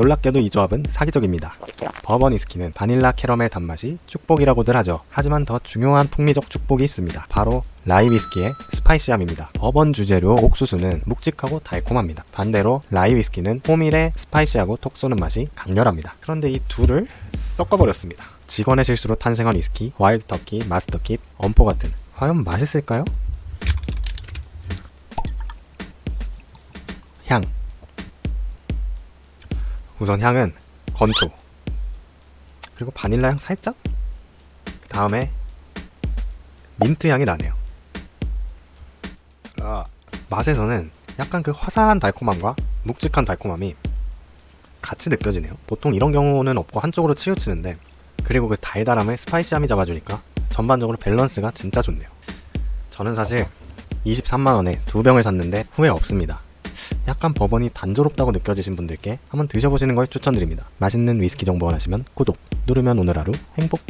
놀랍게도 이 조합은 사기적입니다. 버번 위스키는 바닐라 캐러멜 단맛이 축복이라고들 하죠. 하지만 더 중요한 풍미적 축복이 있습니다. 바로 라이 위스키의 스파이시함입니다. 버번 주재료 옥수수는 묵직하고 달콤합니다. 반대로 라이 위스키는 호밀의 스파이시하고 톡 쏘는 맛이 강렬합니다. 그런데 이 둘을 섞어버렸습니다. 직원의 실수로 탄생한 위스키, 와일드 터키, 마스터킵, 엄포 같은 과연 맛있을까요? 향 우선 향은 건초 그리고 바닐라 향 살짝? 그 다음에 민트 향이 나네요. 아, 맛에서는 약간 그 화사한 달콤함과 묵직한 달콤함이 같이 느껴지네요. 보통 이런 경우는 없고 한쪽으로 치우치는데 그리고 그 달달함을 스파이시함이 잡아주니까 전반적으로 밸런스가 진짜 좋네요. 저는 사실 23만원에 두 병을 샀는데 후회 없습니다 약간 버번이 단조롭다고 느껴지신 분들께 한번 드셔보시는 걸 추천드립니다. 맛있는 위스키 정보 원하시면 구독 누르면 오늘 하루 행복